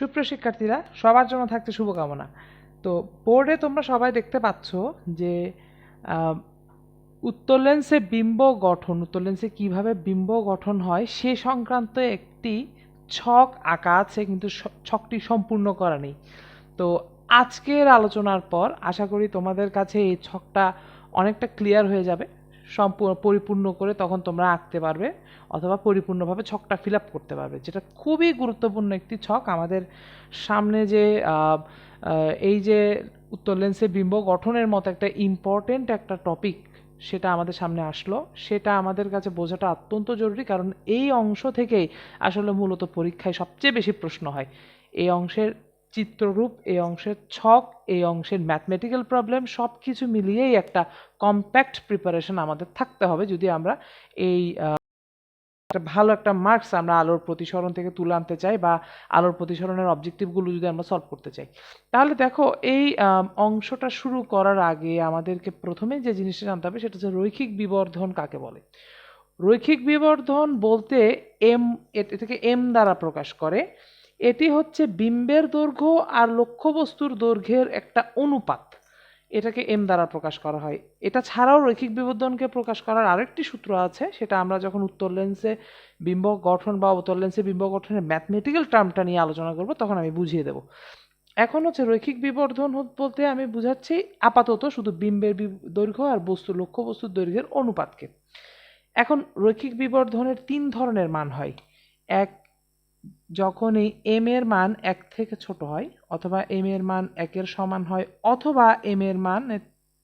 সুপ্রিয় শিক্ষার্থীরা সবার জন্য থাকছে শুভকামনা। তো বোর্ডে তোমরা সবাই দেখতে পাচ্ছ যে আহ, উত্তর লেন্সে বিম্ব গঠন উত্তর লেন্সে কীভাবে বিম্ব গঠন হয় সে সংক্রান্ত একটি ছক আঁকা আছে কিন্তু ছকটি সম্পূর্ণ করা নেই। তো আজকের আলোচনার পর আশা করি তোমাদের কাছে এই ছকটা অনেকটা ক্লিয়ার হয়ে যাবে। পরিপূর্ণ করে তখন তোমরা আঁকতে পারবে অথবা পরিপূর্ণভাবে ছকটা ফিল আপ করতে পারবে। যেটা খুবই গুরুত্বপূর্ণ একটি ছক। আমাদের সামনে যে এই যে উত্তর লেন্সে বিম্ব গঠনের মতো একটা ইম্পর্টেন্ট একটা টপিক সেটা আমাদের সামনে আসলো। সেটা আমাদের কাছে বোঝাটা অত্যন্ত জরুরি কারণ এই অংশ থেকেই আসলে মূলত পরীক্ষায় সবচেয়ে বেশি প্রশ্ন হয়। এই অংশের চিত্ররূপ, এই অংশের ছক, এই অংশের ম্যাথমেটিক্যাল প্রবলেম সব কিছু মিলিয়েই একটা কম্প্যাক্ট প্রিপারেশন আমাদের থাকতে হবে যদি আমরা এই একটা ভালো একটা মার্কস আমরা আলোর প্রতিসরণ থেকে তুলে আনতে চাই বা আলোর প্রতিসরণের অবজেক্টিভগুলো যদি আমরা সলভ করতে চাই। তাহলে দেখো, এই অংশটা শুরু করার আগে আমাদেরকে প্রথমে যে জিনিসটা জানতে হবে সেটা হচ্ছে রৈখিক বিবর্ধন কাকে বলে? রৈখিক বিবর্ধন বলতে এম এটাকে এম দ্বারা প্রকাশ করে। এটি হচ্ছে বিম্বের দৈর্ঘ্য আর লক্ষ্যবস্তুর দৈর্ঘ্যের একটা অনুপাত। এটাকে এম দ্বারা প্রকাশ করা হয়। এটা ছাড়াও রৈখিক বিবর্ধনকে প্রকাশ করার আরেকটি সূত্র আছে, সেটা আমরা যখন উত্তর লেন্সে বিম্ব গঠন বা উত্তর লেন্সে বিম্ব গঠনের ম্যাথমেটিক্যাল টার্মটা নিয়ে আলোচনা করব, তখন আমি বুঝিয়ে দেব। এখন হচ্ছে রৈখিক বিবর্ধন বলতে আমি বুঝাচ্ছি আপাতত শুধু বিম্বের দৈর্ঘ্য আর বস্তু লক্ষ্য বস্তুর দৈর্ঘ্যের অনুপাতকে। এখন রৈখিক বিবর্ধনের তিন ধরনের মান হয়। এক যখন এই এম এর মান এক থেকে ছোট হয়, অথবা এম এর মান একের সমান হয়, অথবা এম এর মান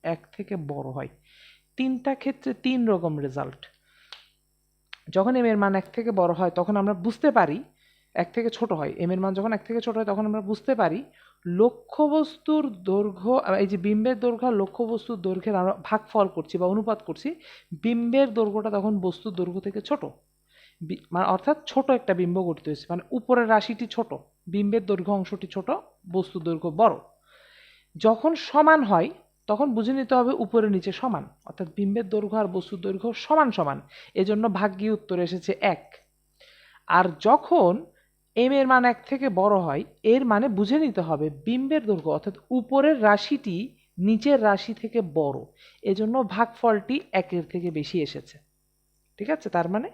এক থেকে বড় হয়, তিনটা ক্ষেত্রে তিন রকম রেজাল্ট যখন এম এর মান এক থেকে বড় হয়, তখন আমরা বুঝতে পারি এক থেকে ছোট হয়। এম এর মান যখন এক থেকে ছোট হয়, তখন আমরা বুঝতে পারি লক্ষ্যবস্তুর দৈর্ঘ্য, এই যে বিম্বের দৈর্ঘ্য আর লক্ষ্যবস্তুর দৈর্ঘ্যের আমরা ভাগফল করছি বা অনুপাত করছি, বিম্বের দৈর্ঘ্যটা তখন বস্তুর দৈর্ঘ্য থেকে ছোট। মানে অর্থাৎ ছোট একটা বিম্ব গঠিত হয়েছে। মানে উপরের রাশিটি ছোট, বিম্বের দৈর্ঘ্য অংশটি ছোট, বস্তুর দৈর্ঘ্য বড়। যখন সমান হয়, তখন বুঝে নিতে হবে উপরে নিচে সমান। অর্থাৎ বিম্বের দৈর্ঘ্য আর বস্তুর দৈর্ঘ্য সমান সমান। এজন্য ভাগ্যে উত্তর এসেছে এক। আর যখন এম এর মান এক থেকে বড় হয়, এর মানে বুঝে নিতে হবে বিম্বের দৈর্ঘ্য, অর্থাৎ উপরের রাশিটি নিচের রাশি থেকে বড়। এজন্য ভাগফলটি একের থেকে বেশি এসেছে। ঠিক আছে? তার মানে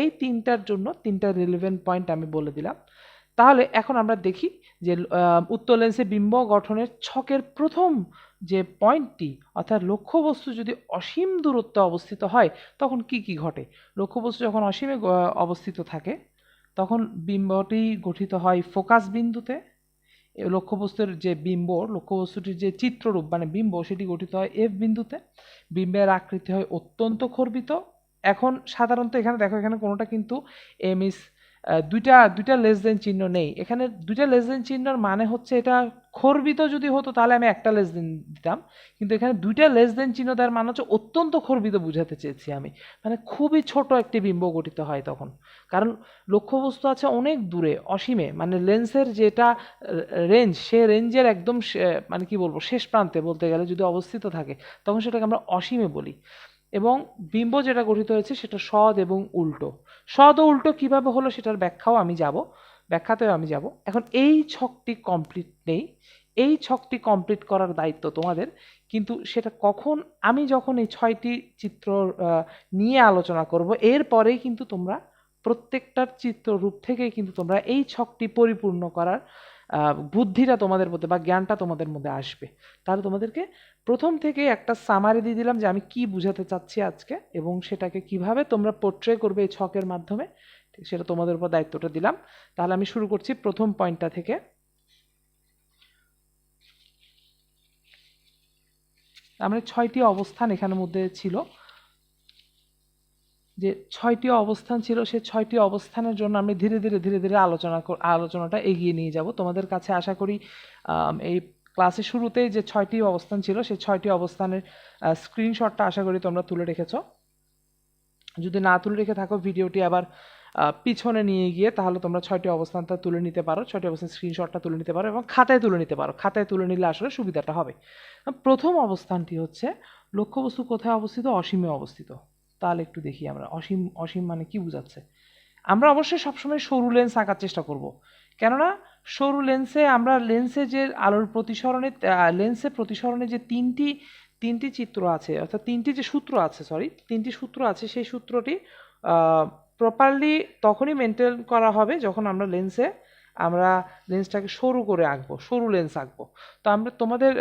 এই তিনটার জন্য তিনটা রিলেভেন্ট পয়েন্ট আমি বলে দিলাম। তাহলে এখন আমরা দেখি যে উত্তর লেন্সে বিম্ব গঠনের ছকের প্রথম যে পয়েন্টটি অর্থাৎ লক্ষ্যবস্তু যদি অসীম দূরত্বে অবস্থিত হয়, তখন কি কি ঘটে? লক্ষ্যবস্তু যখন অসীমে অবস্থিত থাকে, তখন বিম্বটি গঠিত হয় ফোকাস বিন্দুতে। লক্ষ্যবস্তুর যে বিম্ব, লক্ষ্যবস্তুটির যে চিত্ররূপ মানে বিম্ব, সেটি গঠিত হয় এফ বিন্দুতে। বিম্বের আকৃতি হয় অত্যন্ত খর্বিত। এখন সাধারণত এখানে দেখো, এখানে কোনোটা কিন্তু এম ইস দুইটা দুইটা লেস দেন চিহ্ন নেই। এখানে দুইটা লেস দেন চিহ্নর মানে হচ্ছে এটা খর্বিত যদি হতো তাহলে আমি একটা লেস দেন দিতাম। কিন্তু এখানে দুইটা লেস দেন চিহ্ন দেওয়ার মানে হচ্ছে অত্যন্ত খর্বিত বুঝাতে চেয়েছি আমি। মানে খুবই ছোট একটি বিম্ব গঠিত হয় তখন। কারণ লক্ষ্যবস্তু আছে অনেক দূরে, অসীমে। মানে লেন্সের যেটা রেঞ্জ সে রেঞ্জের একদম মানে কি বলব, শেষ প্রান্তে বলতে গেলে যদি অবস্থিত থাকে, তখন সেটাকে আমরা অসীমে বলি। এবং বিম্ব যেটা গঠিত হয়েছে সেটা সদ এবং উল্টো। সদ ও উল্টো কীভাবে হলো সেটার ব্যাখ্যাও আমি যাব, ব্যাখ্যাতেও আমি যাব। এখন এই ছকটি কমপ্লিট নেই। এই ছকটি কমপ্লিট করার দায়িত্ব তোমাদের, কিন্তু সেটা কখন, আমি যখন এই ছয়টি চিত্র নিয়ে আলোচনা করব এরপরেই কিন্তু তোমরা প্রত্যেকটার চিত্ররূপ থেকেই কিন্তু তোমরা এই ছকটি পরিপূর্ণ করার বুদ্ধিটা তোমাদের মধ্যে বা জ্ঞানটা তোমাদের মধ্যে আসবে। তাহলে তোমাদেরকে প্রথম থেকে একটা সামারি দিয়ে দিলাম যে আমি কি বুঝাতে চাচ্ছি আজকে এবং সেটাকে কীভাবে তোমরা পোর্ট্রে করবে এই ছকের মাধ্যমে। সেটা তোমাদের উপর দায়িত্বটা দিলাম। তাহলে আমি শুরু করছি প্রথম পয়েন্টটা থেকে। আমরা ছয়টি অবস্থান এখানের মধ্যে ছিল। যে ছয়টি অবস্থান ছিল সেই ছয়টি অবস্থানের জন্য আমি ধীরে ধীরে ধীরে ধীরে আলোচনা আলোচনাটা এগিয়ে নিয়ে যাব। তোমাদের কাছে আশা করি এই ক্লাসের শুরুতেই যে ছয়টি অবস্থান ছিল সেই ছয়টি অবস্থানের স্ক্রিনশটটা আশা করি তোমরা তুলে রেখেছ। যদি না তুলে রেখে থাকো, ভিডিওটি আবার পিছনে নিয়ে গিয়ে তাহলে তোমরা ছয়টি অবস্থানটা তুলে নিতে পারো, ছয়টি অবস্থান স্ক্রিনশটটা তুলে নিতে পারো এবং খাতায় তুলে নিতে পারো। খাতায় তুলে নিলে আসলে সুবিধাটা হবে। প্রথম অবস্থানটি হচ্ছে, লক্ষ্যবস্তু কোথায় অবস্থিত? অসীমে অবস্থিত। তাহলে একটু দেখি আমরা। অসীম অসীম মানে কি বোঝাচ্ছে? আমরা অবশ্যই সবসময় সরু লেন্স আঁকার চেষ্টা করব। কেননা সরু লেন্সে আমরা লেন্সে যে আলোর প্রতিসরণে লেন্সে প্রতিসরণে যে তিনটি তিনটি চিত্র আছে, অর্থাৎ তিনটি যে সূত্র আছে সরি তিনটি সূত্র আছে, সেই সূত্রটি প্রপারলি তখনই মেনটেন করা হবে যখন আমরা লেন্সে আমরা লেন্সটাকে সরু করে আঁকবো, সরু লেন্স আঁকবো। তো আমরা তোমাদের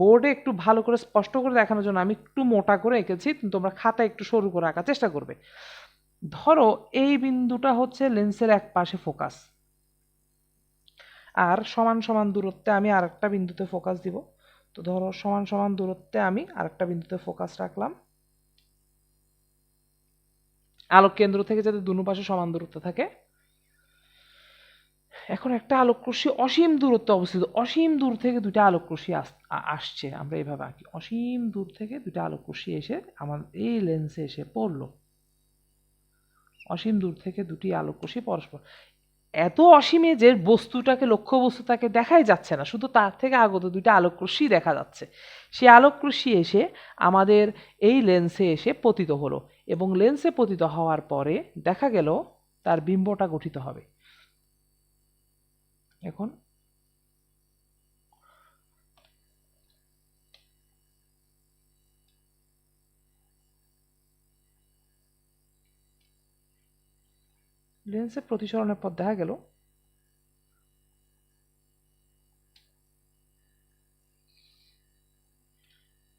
বোর্ডে একটু ভালো করে স্পষ্ট করে দেখানোর জন্য আমি একটু মোটা করে এঁকেছি তোমরা খাতা একটু সরু করে আঁকার চেষ্টা করবে। ধরো এই বিন্দুটা হচ্ছে লেন্সের এক পাশে ফোকাস আর সমান সমান দূরত্বে আমি আরেকটা বিন্দুতে ফোকাস দিব। তো ধরো সমান সমান দূরত্বে আমি আরেকটা বিন্দুতে ফোকাস রাখলাম। আলোক কেন্দ্র থেকে যাতে দুনো পাশে সমান দূরত্ব থাকে। এখন একটা আলোকরশ্মি অসীম দূরত্বে অবস্থিত। অসীম দূর থেকে দুইটা আলোকরশ্মি আসছে। আমরা এইভাবে আঁকি। অসীম দূর থেকে দুইটা আলোকরশ্মি এসে আমার এই লেন্সে এসে পড়ল। অসীম দূর থেকে দুটি আলোকরশ্মি পরস্পর। এত অসীমে যে বস্তুটাকে, লক্ষ্য বস্তু তাকে দেখাই যাচ্ছে না, শুধু তার থেকে আগত দুইটা আলোকরশ্মি দেখা যাচ্ছে। সেই আলোকরশ্মি এসে আমাদের এই লেন্সে এসে পতিত হলো এবং লেন্সে পতিত হওয়ার পরে দেখা গেল তার বিম্বটা গঠিত হবে। এখন? লেন্সের প্রতিসরণের পর দেখা গেল।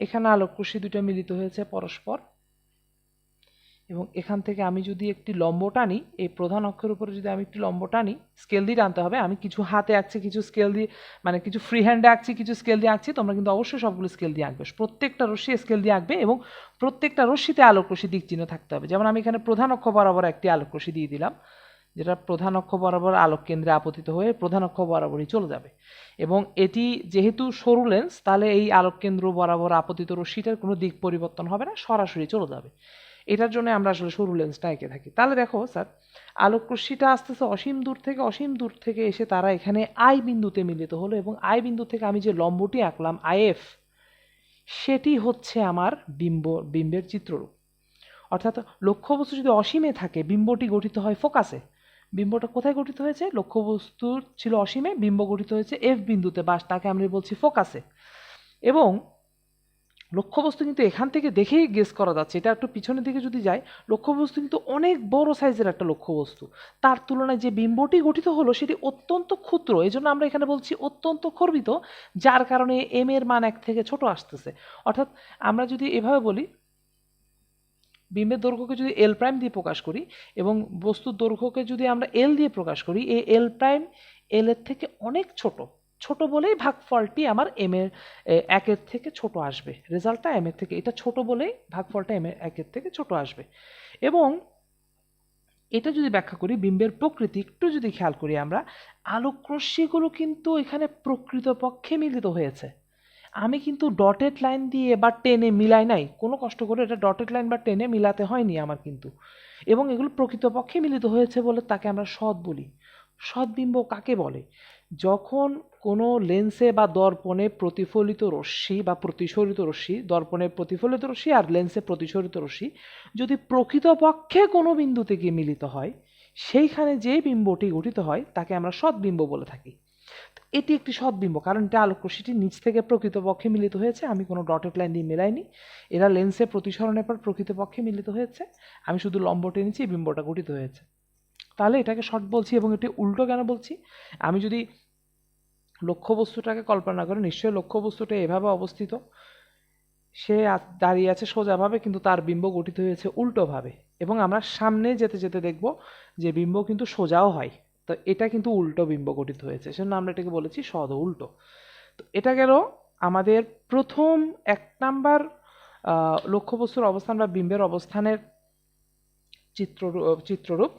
এখানে আলোকরশ্মি দুটো মিলিত হয়েছে পরস্পর। এবং এখান থেকে আমি যদি একটি লম্ব টানি, এই প্রধান অক্ষের উপরে যদি আমি একটি লম্ব টানি স্কেল দিয়ে টানতে হবে। আমি কিছু হাতে আঁকছি, কিছু স্কেল দিয়ে মানে কিছু ফ্রি হ্যান্ডে আঁকছি, কিছু স্কেল দিয়ে আঁকছি, তোমরা কিন্তু অবশ্যই সবগুলো স্কেল দিয়ে আঁকবে। প্রত্যেকটা রশ্মি স্কেল দিয়ে আঁকবে এবং প্রত্যেকটা রশ্মিতে আলোক রশ্মি দিক চিহ্ন থাকতে হবে। যেমন আমি এখানে প্রধান অক্ষ বরাবর একটি আলোক রশ্মি দিয়ে দিলাম, যেটা প্রধান অক্ষ বরাবর আলোক কেন্দ্রে আপতিত হয়ে প্রধান অক্ষ বরাবরই চলে যাবে। এবং এটি যেহেতু সরু লেন্স তাহলে এই আলোক কেন্দ্র বরাবর আপতিত রশ্মিটার কোনো দিক পরিবর্তন হবে না, সরাসরি চলে যাবে। এটার জন্য আমরা আসলে সরু লেন্সটা এঁকে থাকি। তাহলে দেখো, স্যার আলোক রশ্মিটা আস্তে আস্তে অসীম দূর থেকে, অসীম দূর থেকে এসে তারা এখানে আই বিন্দুতে মিলিত হলো এবং আই বিন্দু থেকে আমি যে লম্বটি আঁকলাম আইএফ সেটি হচ্ছে আমার বিম্ব, বিম্বের চিত্ররূপ। অর্থাৎ লক্ষ্যবস্তু যদি অসীমে থাকে, বিম্বটি গঠিত হয় ফোকাসে। বিম্বটা কোথায় গঠিত হয়েছে? লক্ষ্যবস্তুর ছিল অসীমে, বিম্ব গঠিত হয়েছে এফ বিন্দুতে বা তাকে আমরা বলছি ফোকাসে। এবং লক্ষ্যবস্তু কিন্তু এখান থেকে দেখেই গেস করা যাচ্ছে। এটা একটু পিছনের দিকে যদি যায় লক্ষ্যবস্তু কিন্তু অনেক বড় সাইজের একটা লক্ষ্যবস্তু। তার তুলনায় যে বিম্বটি গঠিত হলো, সেটি অত্যন্ত ক্ষুদ্র। এই জন্য আমরা এখানে বলছি অত্যন্ত খর্বিত, যার কারণে এম এর মান এক থেকে ছোট আসতেছে। অর্থাৎ আমরা যদি এভাবে বলি, বিম্বের দৈর্ঘ্যকে যদি এল প্রাইম দিয়ে প্রকাশ করি এবং বস্তুর দৈর্ঘ্যকে যদি আমরা এল দিয়ে প্রকাশ করি, এই এল প্রাইম এল এর থেকে অনেক ছোট। ছোট বলেই ভাগফলটি আমার এম এর একের থেকে ছোট আসবে। রেজাল্টটা এম এর থেকে, এটা ছোট বলেই ভাগফলটা এম এর একের থেকে ছোট আসবে। এবং এটা যদি ব্যাখ্যা করি, বিম্বের প্রকৃতি, একটু যদি খেয়াল করি আমরা, আলোকরশ্মিগুলো কিন্তু এখানে প্রকৃতপক্ষে মিলিত হয়েছে। আমি কিন্তু ডটেড লাইন দিয়ে বা টেনে মিলাই নাই, কোনো কষ্ট করে এটা ডটেড লাইন বা টেনে মিলাতে হয়নি আমার কিন্তু। এবং এগুলো প্রকৃতপক্ষে মিলিত হয়েছে বলে তাকে আমরা সৎ বলি। সৎবিম্ব কাকে বলে? যখন কোনো লেন্সে বা দর্পণে প্রতিফলিত রশ্মি বা প্রতিসরিত রশ্মি, দর্পণে প্রতিফলিত রশ্মি আর লেন্সে প্রতিসরিত রশ্মি যদি প্রকৃতপক্ষে কোনো বিন্দুতে গিয়ে মিলিত হয়, সেইখানে যে বিম্বটি গঠিত হয় তাকে আমরা সৎবিম্ব বলে থাকি। এটি একটি সৎবিম্ব, কারণ এটা আলোকরশ্মিটি নিচ থেকে প্রকৃতপক্ষে মিলিত হয়েছে, আমি কোনো ডটেড লাইন দিয়ে মেলাইনি। এরা লেন্সে প্রতিসরণের পর প্রকৃতপক্ষে মিলিত হয়েছে, আমি শুধু লম্ব টেনেছি বিম্বটা গঠিত হয়েছে। তাহলে এটাকে শর্ট বলছি এবং এটি উল্টো কেন বলছি? আমি যদি লক্ষ্যবস্তুটাকে কল্পনা করে, নিশ্চয়ই লক্ষ্যবস্তুটা এভাবে অবস্থিত। সে দাঁড়িয়ে আছে সোজাভাবে, কিন্তু তার বিম্ব গঠিত হয়েছে উল্টোভাবে। এবং আমরা সামনে যেতে যেতে দেখব যে বিম্ব কিন্তু সোজাও হয়। তো এটা কিন্তু উল্টো বিম্ব গঠিত হয়েছে, সেজন্য আমরা এটাকে বলেছি সদ উল্টো। তো এটা গেল আমাদের প্রথম এক নাম্বার লক্ষ্যবস্তুর অবস্থান বা বিম্বের অবস্থানের চিত্র চিত্ররূপ।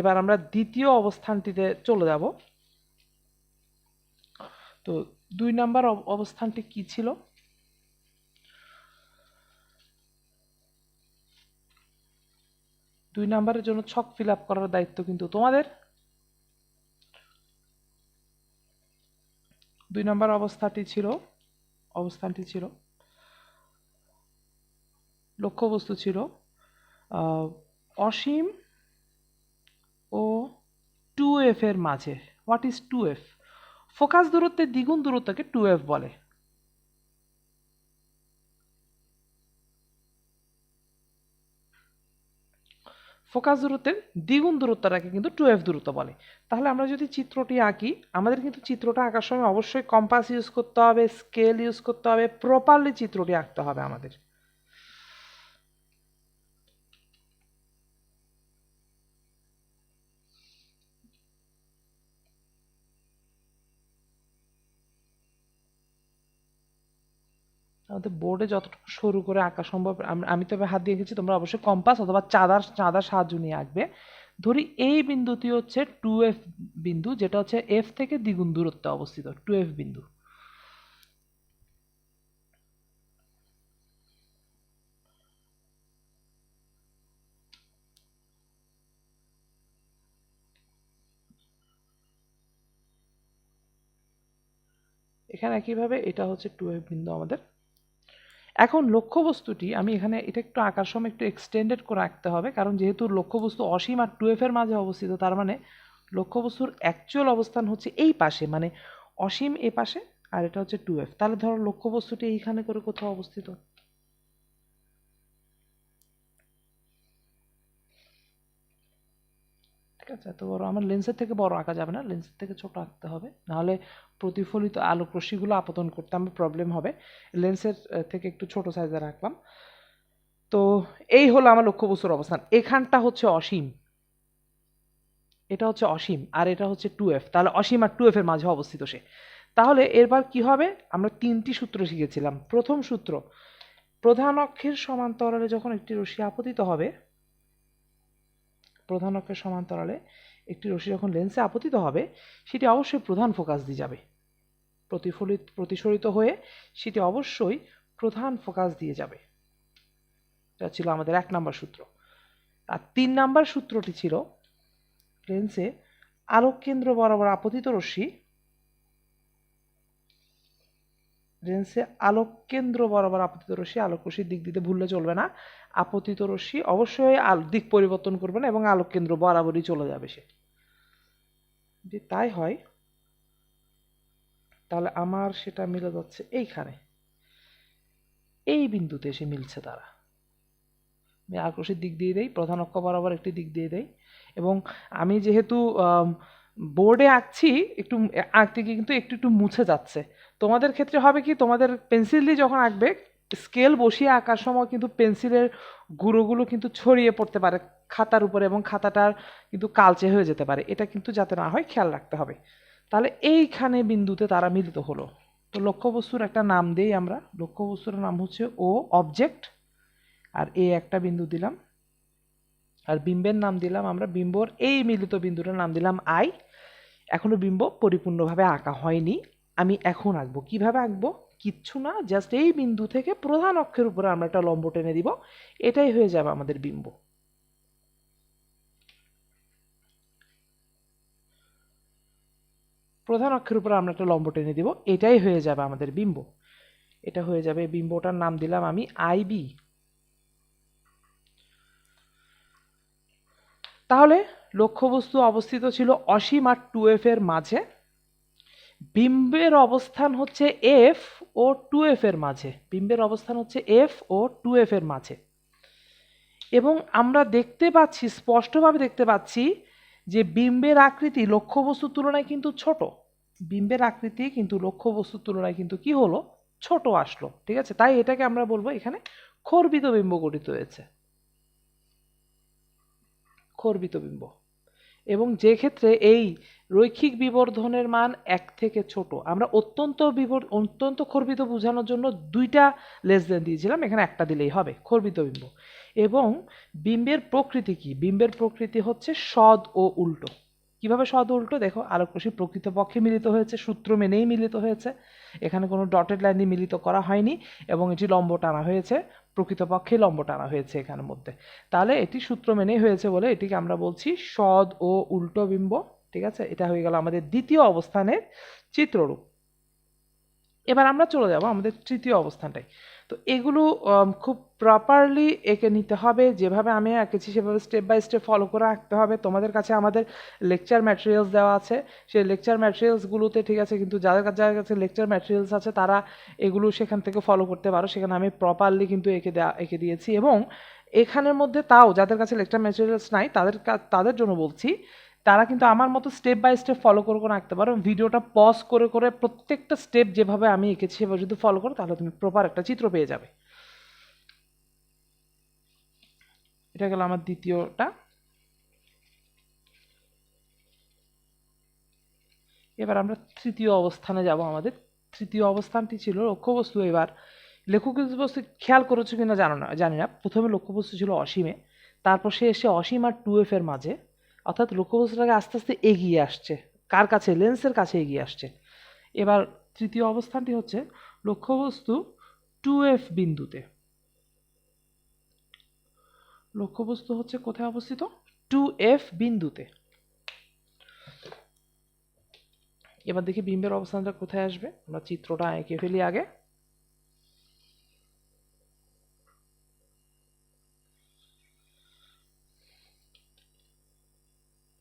এবার আমরা দ্বিতীয় অবস্থানটিতে চলে যাব। তো দুই নাম্বার অবস্থানটি কি ছিল? দুই নাম্বারের জন্য ছক ফিল আপ করার দায়িত্ব কিন্তু তোমাদের। দুই নম্বর অবস্থাটি ছিল, অবস্থানটি ছিল, লক্ষ্যবস্তু ছিল অসীম ও টু এফ এর মাঝে। What is two F focus দূরত্বের দ্বিগুণ দূরত্বকে টু এফ বলে। ফোকাস দূরত্বের দ্বিগুণ দূরত্বটাকে কিন্তু টু এফ দূরত্ব বলে। তাহলে আমরা যদি চিত্রটি আঁকি, আমাদের কিন্তু চিত্রটা আঁকার সময় অবশ্যই কম্পাস ইউজ করতে হবে, স্কেল ইউজ করতে হবে, প্রপারলি চিত্রটি আঁকতে হবে আমাদের। আমাদের বোর্ডে যতটুকু সরু করে আঁকা সম্ভব, আম- তবে হাত দিয়ে গেছি তোমরা অবশ্যই কম্পাস অথবা চাঁদার চাঁদার সাহায্য নিয়ে আঁকবে। ধরি এই বিন্দুটি হচ্ছে টু এফ বিন্দু, যেটা হচ্ছে এফ থেকে দ্বিগুণ দূরত্বে অবস্থিত টু এফ বিন্দু। এখানে একইভাবে এটা হচ্ছে টু এফ বিন্দু আমাদের। এখন লক্ষ্যবস্তুটি, আমি এখানে এটা একটু আঁকার সময় একটু এক্সটেন্ডেড করে আঁকতে হবে, কারণ যেহেতু লক্ষ্যবস্তু অসীম আর টু এর মাঝে অবস্থিত, তার মানে লক্ষ্যবস্তুর অ্যাকচুয়াল অবস্থান হচ্ছে এই পাশে মানে অসীম এ পাশে আর এটা হচ্ছে টু এফ তাহলে ধরো লক্ষ্যবস্তুটি এইখানে করে কোথাও অবস্থিত। ঠিক আছে? এত বড় আমার লেন্সের থেকে বড় আঁকা যাবে না। লেন্সের থেকে ছোট আঁকতে হবে। নাহলে প্রতিফলিত আলোক রশ্মিগুলো আপতন করতে আমার প্রবলেম হবে। লেন্সের থেকে একটু ছোট সাইজে রাখলাম। তো এই হলো আমার লক্ষ্যবস্তুর অবস্থান। এখানটা হচ্ছে অসীম। এটা হচ্ছে অসীম আর এটা হচ্ছে টু এফ তাহলে অসীম আর টু এফ এর মাঝে অবস্থিত সে। তাহলে এরপর কি হবে? আমরা তিনটি সূত্র শিখেছিলাম। প্রথম সূত্র, প্রধান অক্ষের সমান্তরালে যখন একটি রশ্মি আপতিত হবে প্রধান অক্ষের সমান্তরালে একটি রশ্মি যখন লেন্সে আপতিত হবে, সেটি অবশ্যই প্রধান ফোকাস দিয়ে যাবে। প্রতিফলিত, প্রতিসরিত হয়ে সেটি অবশ্যই প্রধান ফোকাস দিয়ে যাবে। এটা ছিল আমাদের এক নাম্বার সূত্র। আর তিন নাম্বার সূত্রটি ছিল লেন্সে আলোক কেন্দ্র বরাবর আপতিত রশ্মি। লেন্সে আলোক কেন্দ্র বরাবর আপতিত রশ্মি আলোক রশ্মির দিক দিতে ভুললে চলবে না। আপতিত রশ্মি অবশ্যই দিক পরিবর্তন করবে না এবং আলোক কেন্দ্র বরাবরই চলে যাবে সে। যদি তাই হয়, তাহলে আমার সেটা মিলে যাচ্ছে এইখানে। এই বিন্দুতে এসে মিলছে তারা। আমি আক্রোশের দিক দিয়ে দেই, প্রধান অক্ষ বরাবর একটি দিক দিয়ে দেই। এবং আমি যেহেতু বোর্ডে আঁকছি, একটু আঁকতে গিয়ে কিন্তু একটু একটু মুছে যাচ্ছে। তোমাদের ক্ষেত্রে হবে কি, তোমাদের পেন্সিল দিয়ে যখন আঁকবে স্কেল বসিয়ে আঁকার সময় কিন্তু পেন্সিলের গুঁড়োগুলো কিন্তু ছড়িয়ে পড়তে পারে খাতার উপরে এবং খাতাটার কিন্তু কালচে হয়ে যেতে পারে। এটা কিন্তু যাতে না হয় খেয়াল রাখতে হবে। তাহলে এইখানে বিন্দুতে তারা মিলিত হলো। তো লক্ষ্যবস্তুর একটা নাম দেই আমরা। লক্ষ্যবস্তুর নাম হচ্ছে ও অবজেক্ট আর এ একটা বিন্দু দিলাম। আর বিম্বের নাম দিলাম আমরা বিম্বর। এই মিলিত বিন্দুটার নাম দিলাম আই এখনও বিম্ব পরিপূর্ণভাবে আঁকা হয়নি। আমি এখন আঁকবো। কীভাবে আঁকবো? কিচ্ছু না জাস্ট এই বিন্দু থেকে প্রধান অক্ষের উপরে আমরা একটা লম্ব টেনে দিব। এটাই হয়ে যাবে আমাদের বিম্ব। প্রধান অক্ষের উপরে আমরা একটা লম্ব টেনে দিব, এটাই হয়ে যাবে আমাদের বিম্ব। এটা হয়ে যাবে, বিম্বটার নাম দিলাম আমি আইবি তাহলে লক্ষ্যবস্তু অবস্থিত ছিল অসীম আর টু এফ এর মাঝে। বিম্বের অবস্থান হচ্ছে এফ ও টু এফ এর মাঝে, বিম্বের অবস্থান হচ্ছে এফ ও টু এফ এর মাঝে। এবং আমরা দেখতে পাচ্ছি, স্পষ্টভাবে দেখতে পাচ্ছি যে বিম্বের আকৃতি লক্ষ্যবস্তুর তুলনায় কিন্তু ছোট। বিম্বের আকৃতি কিন্তু লক্ষ্যবস্তুর তুলনায় কিন্তু কি হলো? ছোট আসলো, ঠিক আছে? তাই এটাকে আমরা বলব এখানে খর্বিত বিম্ব গঠিত হয়েছে। খর্বিত বিম্ব। এবং যে ক্ষেত্রে এই রৈখিক বিবর্ধনের মান এক থেকে ছোট, আমরা অত্যন্ত বিবর, অত্যন্ত খর্বিত বোঝানোর জন্য দুইটা লেস দেন দিয়েছিলাম, এখানে একটা দিলেই হবে, খর্বিত বিম্ব। এবং বিম্বের প্রকৃতি কি? বিম্বের প্রকৃতি হচ্ছে সদ ও উল্টো। কীভাবে সদ উল্টো? দেখো, আলোকরশ্মি প্রকৃতপক্ষে মিলিত হয়েছে, সূত্র মেনেই মিলিত হয়েছে। এখানে কোনো ডটেড লাইন দিয়ে মিলিত করা হয়নি এবং এটি লম্ব টানা হয়েছে, প্রকৃতপক্ষে লম্ব টানা হয়েছে এখানের মধ্যে। তাহলে এটি সূত্র মেনেই হয়েছে বলে এটিকে আমরা বলছি সদ ও উল্টো বিম্ব, ঠিক আছে? এটা হয়ে গেল আমাদের দ্বিতীয় অবস্থানের চিত্ররূপ। এবার আমরা চলে যাব আমাদের তৃতীয় অবস্থানটাই তো এগুলো খুব প্রপারলি এঁকে নিতে হবে, যেভাবে আমি এঁকেছি সেভাবে স্টেপ বাই স্টেপ ফলো করে আঁকতে হবে। তোমাদের কাছে আমাদের লেকচার ম্যাটেরিয়ালস দেওয়া আছে। সেই লেকচার ম্যাটেরিয়ালসগুলোতে ঠিক আছে, কিন্তু যাদের কাছে যাদের কাছে লেকচার ম্যাটেরিয়ালস আছে, তারা এগুলো সেখান থেকে ফলো করতে পারো। সেখানে আমি প্রপারলি কিন্তু এঁকে দেওয়া এঁকে দিয়েছি এবং এখানের মধ্যে তাও যাদের কাছে লেকচার ম্যাটেরিয়ালস নাই, তাদের তাদের জন্য বলছি, তারা কিন্তু আমার মতো স্টেপ বাই স্টেপ ফলো করে করে আঁকতে পারো। ভিডিওটা পজ করে করে প্রত্যেকটা স্টেপ যেভাবে আমি এঁকেছি সেভাবে যদি ফলো করো, তাহলে তুমি প্রপার একটা চিত্র পেয়ে যাবে। এটা গেল আমার দ্বিতীয়টা। এবার আমরা তৃতীয় অবস্থানে যাব আমাদের। তৃতীয় অবস্থানটি ছিল লক্ষ্যবস্তু। এবার লক্ষ্যবস্তু খেয়াল করেছ কিনা জানো না? জানি না। প্রথমে লক্ষ্যবস্তু ছিল অসীমে। তারপর সে এসে অসীম আর টু এফের মাঝে। অর্থাৎ লক্ষ্যবস্তুটাকে আস্তে আস্তে এগিয়ে আসছে। কার কাছে? লেন্সের কাছে এগিয়ে আসছে। এবার তৃতীয় অবস্থানটি হচ্ছে লক্ষ্যবস্তু টু এফ বিন্দুতে। লক্ষ্যবস্তু হচ্ছে কোথায় অবস্থিত? টু এফ বিন্দুতে। এবার দেখি বিম্বের অবস্থানটা কোথায় আসবে? আমরা চিত্রটা এঁকে ফেলি আগে।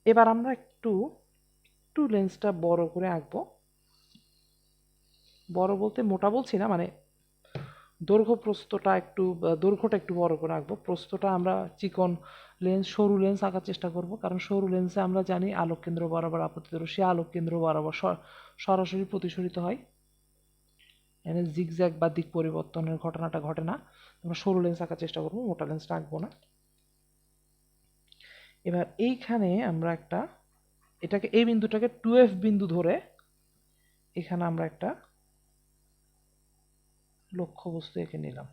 এবার আমরা একটু একটু লেন্সটা বড় করে আঁকবো। বড় বলতে মোটা বলছি না মানে দৈর্ঘ্য প্রস্তটা একটু দৈর্ঘ্যটা একটু বড় করে আঁকবো। প্রস্তটা আমরা চিকন লেন্স সরু লেন্স আঁকার চেষ্টা করব। কারণ সরু লেন্সে আমরা জানি আলোক কেন্দ্র বরাবর আপতিত রশ্মি, আলোক কেন্দ্র বরাবর সরাসরি প্রতিসরিত হয়। এখানে জিগজ্যাগ বা দিক পরিবর্তনের ঘটনাটা ঘটে না। আমরা সরু লেন্স আঁকার চেষ্টা করব, মোটা লেন্সটা আঁকবো না। এবার এইখানে আমরা একটা, এটাকে, এই বিন্দুটাকে টুয়েলভ বিন্দু ধরে এখানে আমরা একটা লক্ষ্যবস্তু এঁকে নিলাম।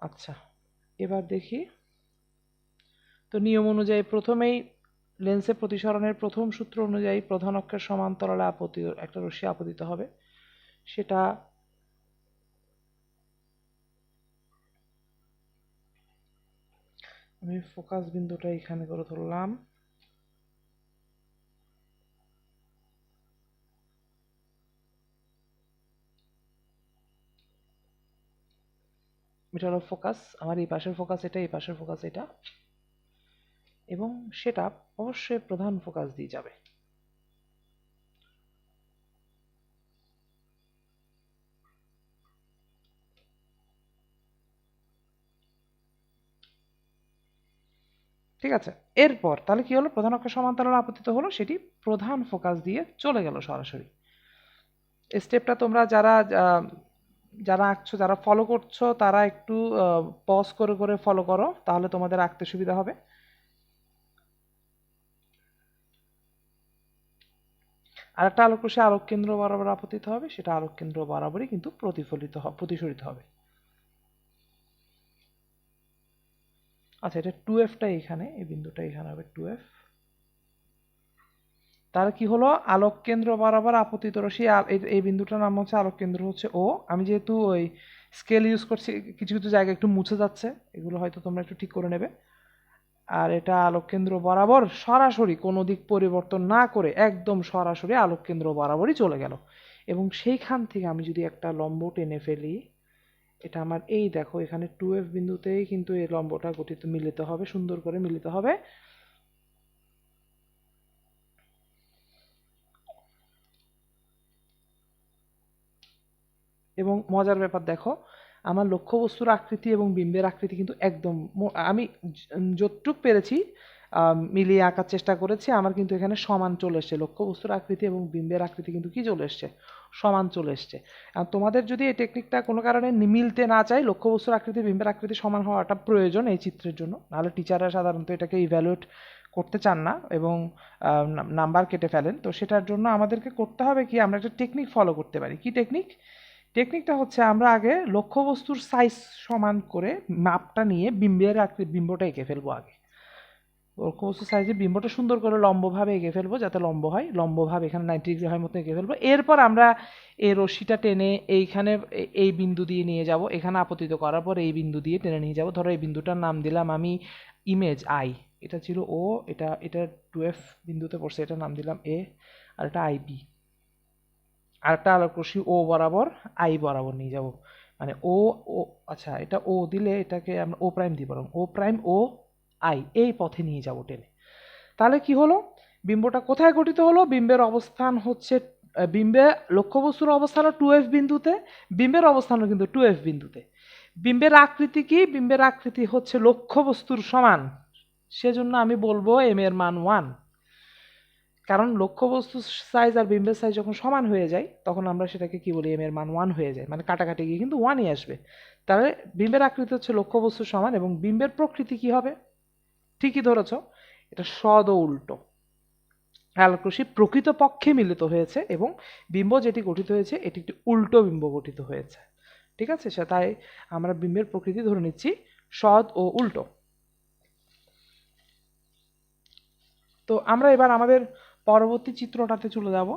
আচ্ছা এবার দেখি। তো নিয়ম অনুযায়ী প্রথমেই লেন্সের প্রতিসরণের প্রথম সূত্র অনুযায়ী প্রধান অক্ষের সমান্তরালে আপতি একটা রশ্মি আপতিত হবে। সেটা আমি ফোকাস বিন্দুটা এখানে করে ধরলাম। এটা হলো ফোকাস আমার এই পাশের ফোকাস এটা, এই পাশের ফোকাস এটা। এবং সেটা অবশ্যই প্রধান ফোকাস দিয়ে যাবে। ঠিক আছে? এরপর তাহলে কি হলো? প্রধান অক্ষের সমান্তরাল আপতিত হলো, সেটি প্রধান ফোকাস দিয়ে চলে গেল সরাসরি। স্টেপটা তোমরা যারা যারা আঁকছো, যারা ফলো করছ, তারা একটু পজ করে করে ফলো করো, তাহলে তোমাদের আঁকতে সুবিধা হবে। আর একটা আলোক কেন্দ্র বরাবর আপতিত হবে, সেটা আলোক কেন্দ্র বরাবরই কিন্তু প্রতিফলিত হবে প্রতিসরিত হবে। আচ্ছা এটা টু এফটা এখানে, এই বিন্দুটা এখানে হবে টু এফ তার কি হলো? আলোক কেন্দ্র বরাবর আপতিত রশ্মি এই- বিন্দুটার নাম হচ্ছে আলোক কেন্দ্র হচ্ছে ও আমি যেহেতু ওই স্কেল ইউজ করছি, কিছু কিছু জায়গা একটু মুছে যাচ্ছে। এগুলো হয়তো তোমরা একটু ঠিক করে নেবে। আর এটা আলোক কেন্দ্র বরাবর সরাসরি কোনো দিক পরিবর্তন না করে একদম সরাসরি আলোক কেন্দ্র বরাবরই চলে গেল। এবং সেইখান থেকে আমি যদি একটা লম্ব টেনে ফেলি, এটা আমার এই দেখো, এখানে টু এফ বিন্দুতেই কিন্তু এই লম্বটা গঠিত, মিলিত হবে, সুন্দর করে মিলিত হবে। এবং মজার ব্যাপার দেখো, আমার লক্ষ্যবস্তুর আকৃতি এবং বিম্বের আকৃতি কিন্তু একদম আমি যতটুক পেরেছি মিলিয়ে আঁকার চেষ্টা করেছি, আমার কিন্তু এখানে সমান চলে এসছে। লক্ষ্যবস্তুর আকৃতি এবং বিম্বের আকৃতি কিন্তু কি চলে এসছে? সমান চলে এসছে। আর তোমাদের যদি এই টেকনিকটা কোনো কারণে মিলতে না চায় লক্ষ্যবস্তুর আকৃতি, বিম্বের আকৃতি সমান হওয়াটা প্রয়োজন এই চিত্রের জন্য। নাহলে টিচাররা সাধারণত এটাকে ইভ্যালুয়েট করতে চান না এবং নাম্বার কেটে ফেলেন। তো সেটার জন্য আমাদেরকে করতে হবে কি, আমরা একটা টেকনিক ফলো করতে পারি। কি টেকনিক টেকনিকটা হচ্ছে আমরা আগে লক্ষ্যবস্তুর সাইজ সমান করে মাপটা নিয়ে বিম্বের আকৃতি বিম্বটা এঁকে ফেলব আগে। লক্ষ্যবস্তুর সাইজে বিম্বটা সুন্দর করে লম্বভাবে এঁকে ফেলব যাতে লম্ব হয়, লম্বভাবে এখানে নাইনটি ডিগ্রি হয় মতো এঁকে ফেলব। এরপর আমরা এই রশিটা টেনে এইখানে এই বিন্দু দিয়ে নিয়ে যাব, এখানে আপতিত করার পর এই বিন্দু দিয়ে টেনে নিয়ে যাব। ধরো এই বিন্দুটার নাম দিলাম আমি ইমেজ আই এটা ছিল ও এটা এটা টু এফ বিন্দুতে পড়ছে এটা নাম দিলাম এ আর এটা আই বি আর একটা আলোক ও বরাবর, আই বরাবর নিয়ে যাব। মানে ও ও আচ্ছা এটা ও দিলে এটাকে আমরা ও প্রাইম দিই বরং, ও প্রাইম, ও আই, এই পথে নিয়ে যাব টেনে। তাহলে কি হলো? বিম্বটা কোথায় গঠিত হলো? বিম্বের অবস্থান হচ্ছে বিম্বে লক্ষ্যবস্তুর অবস্থান টু এফ বিন্দুতে, বিম্বের অবস্থানও কিন্তু টু এফ বিন্দুতে। বিম্বের আকৃতি কি? বিম্বের আকৃতি হচ্ছে লক্ষ্যবস্তুর সমান। সেজন্য আমি বলব এম এর মান ওয়ান কারণ লক্ষ্যবস্তুর সাইজ আর বিম্বের সাইজ যখন সমান হয়ে যায়, তখন আমরা সেটাকে কি বলি এম এর মান ওয়ান হয়ে যায়। মানে কাটাকাটি গিয়ে কিন্তু ওয়ানই আসবে। তাহলে বিম্বের আকৃতি হচ্ছে লক্ষ্যবস্তুর সমান এবং বিম্বের প্রকৃতি কি হবে? ঠিকই ধরেছ, এটা সদ ও উল্টো। আলোকরশ্মি প্রকৃত পক্ষে মিলিত হয়েছে এবং বিম্ব যেটি গঠিত হয়েছে, এটি একটি উল্টো বিম্ব গঠিত হয়েছে। ঠিক আছে? সে তাই আমরা বিম্বের প্রকৃতি ধরে নিচ্ছি সদ ও উল্টো। তো আমরা এবার আমাদের পরবর্তী চিত্রটাতে চলে যাব।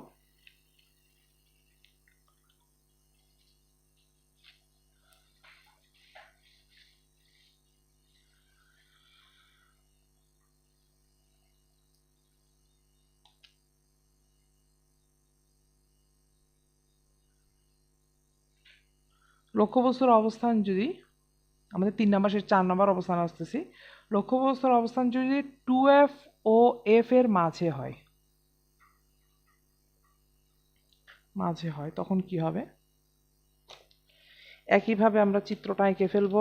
লক্ষ্যবস্তুর অবস্থান যদি, আমাদের তিন নাম্বার শেষ চার নাম্বার অবস্থান আসতেছি। লক্ষ্যবস্তুর অবস্থান যদি টু এফ ও এফ এর মাঝে হয়। মাঝে হয় তখন কি হবে? একইভাবে আমরা চিত্রটা এঁকে ফেলব।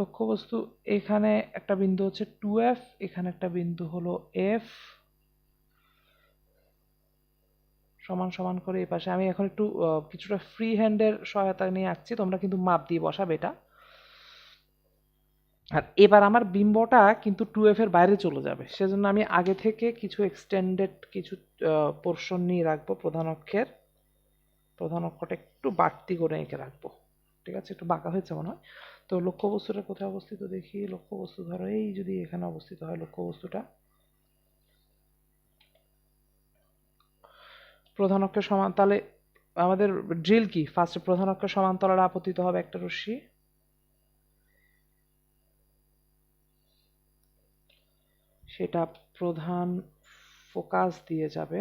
লক্ষ্যবস্তু এখানে একটা বিন্দু হচ্ছে টু এফ এখানে একটা বিন্দু হলো এফ সমান সমান করে এই পাশে। আমি এখন একটু কিছুটা ফ্রি হ্যান্ডের সহায়তা নিয়ে আসছি তোমরা কিন্তু মাপ দিয়ে বসাবে এটা। আর এবার আমার বিম্বটা কিন্তু টু এফ এর বাইরে চলে যাবে। সেজন্য আমি আগে থেকে কিছু এক্সটেন্ডেড কিছু পোর্শন নিয়ে রাখব প্রধান অক্ষের। প্রধান অক্ষরটা একটু বাড়তি করে এঁকে রাখব। ঠিক আছে? একটু বাঁকা হয়েছে মনে হয়। তো লক্ষ্যবস্তুটা কোথায় অবস্থিত দেখি? লক্ষ্যবস্তু ধরো এই যদি এখানে অবস্থিত হয় লক্ষ্যবস্তুটা। প্রধান অক্ষের সমান, তাহলে আমাদের ড্রিল কি? ফার্স্টে প্রধান অক্ষের সমান্তরালে আপতিত হবে একটা রশ্মি। সেটা প্রধান ফোকাস দিয়ে যাবে।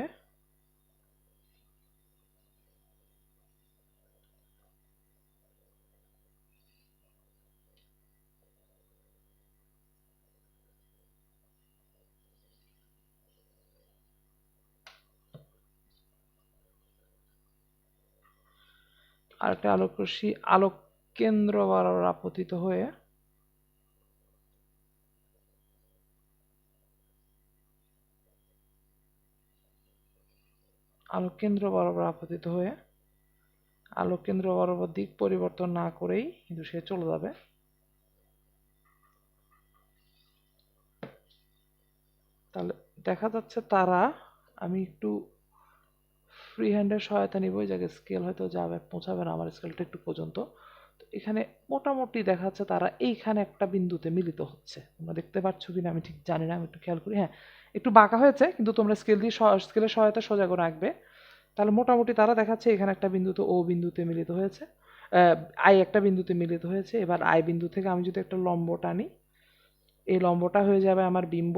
আরেকটা আলোক রশ্মি আলোক কেন্দ্র বরাবর আপতিত হয়ে আলোক কেন্দ্র বরাবর আপতিত হয়ে আলোক কেন্দ্র বরাবর দিক পরিবর্তন না করেই কিন্তু সে চলে যাবে। তাহলে দেখা যাচ্ছে তারা, আমি একটু ফ্রি হ্যান্ডের সহায়তা নিব, এই জায়গায় স্কেল হয়তো যাবে পৌঁছাবে না আমার স্কেলটা একটু পর্যন্ত। তো এখানে মোটামুটি দেখা যাচ্ছে তারা এইখানে একটা বিন্দুতে মিলিত হচ্ছে। তোমরা দেখতে পাচ্ছ কি না আমি ঠিক জানি না, আমি একটু খেয়াল করি। হ্যাঁ একটু বাঁকা হয়েছে, কিন্তু তোমরা স্কেল দিয়ে স্কেলের সহায়তা সোজা করে রাখবে তাহলে মোটামুটি তারা দেখাচ্ছে এখানে একটা বিন্দুতে ও বিন্দুতে মিলিত হয়েছে আই একটা বিন্দুতে মিলিত হয়েছে। এবার আই বিন্দু থেকে আমি যদি একটা লম্ব টানি এই লম্বটা হয়ে যাবে আমার বিম্ব।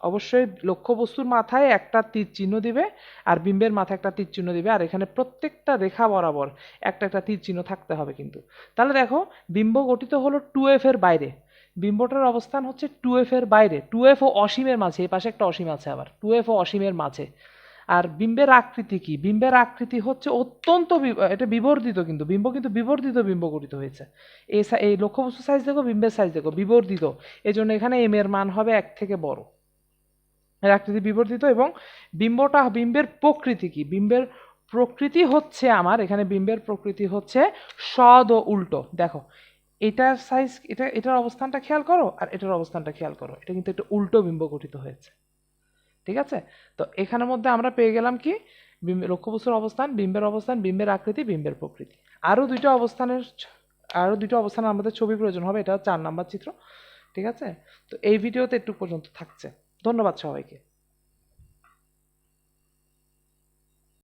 অবশ্যই লক্ষ্যবস্তুর মাথায় একটা তীর চিহ্ন দিবে আর বিম্বের মাথায় একটা তীর চিহ্ন দিবে আর এখানে প্রত্যেকটা রেখা বরাবর একটা একটা তীর চিহ্ন থাকতে হবে কিন্তু। তাহলে দেখো, বিম্ব গঠিত হলো টু এফ এর বাইরে। বিম্বটার অবস্থান হচ্ছে টু এফ এর বাইরে। টু এফ ও অসীমের মাঝে, এই পাশে একটা অসীম আছে আবার। টু এফ ও অসীমের মাঝে। আর বিম্বের আকৃতি কি? বিম্বের আকৃতি হচ্ছে অত্যন্ত এটা বিবর্ধিত কিন্তু। বিম্ব কিন্তু বিবর্ধিত বিম্ব গঠিত হয়েছে। এই লক্ষ্যবস্তু সাইজ দেখো, বিম্বের সাইজ দেখো, বিবর্ধিত। এই জন্য এখানে এম এর মান হবে এক থেকে বড়। এর আকৃতি বিবর্ধিত এবং বিম্বটা বিম্বের প্রকৃতি কি? বিম্বের প্রকৃতি হচ্ছে আমার, এখানে বিম্বের প্রকৃতি হচ্ছে সদ ও উল্টো। দেখো, এটার সাইজ এটা, এটার অবস্থানটা খেয়াল করো আর এটার অবস্থানটা খেয়াল করো। এটা কিন্তু একটা উল্টো বিম্ব গঠিত হয়েছে। ঠিক আছে? তো এখানের মধ্যে আমরা পেয়ে গেলাম কি? বিম্ব- লক্ষ্যবস্তুর অবস্থান, বিম্বের অবস্থান, বিম্বের আকৃতি, বিম্বের প্রকৃতি। আরও দুইটা অবস্থানের আরও দুইটা অবস্থানের আমাদের ছবি প্রয়োজন হবে, এটা চার নাম্বার চিত্র। ঠিক আছে? তো এই ভিডিওতে একটু পর্যন্ত থাকছে। ধন্যবাদ সবাইকে।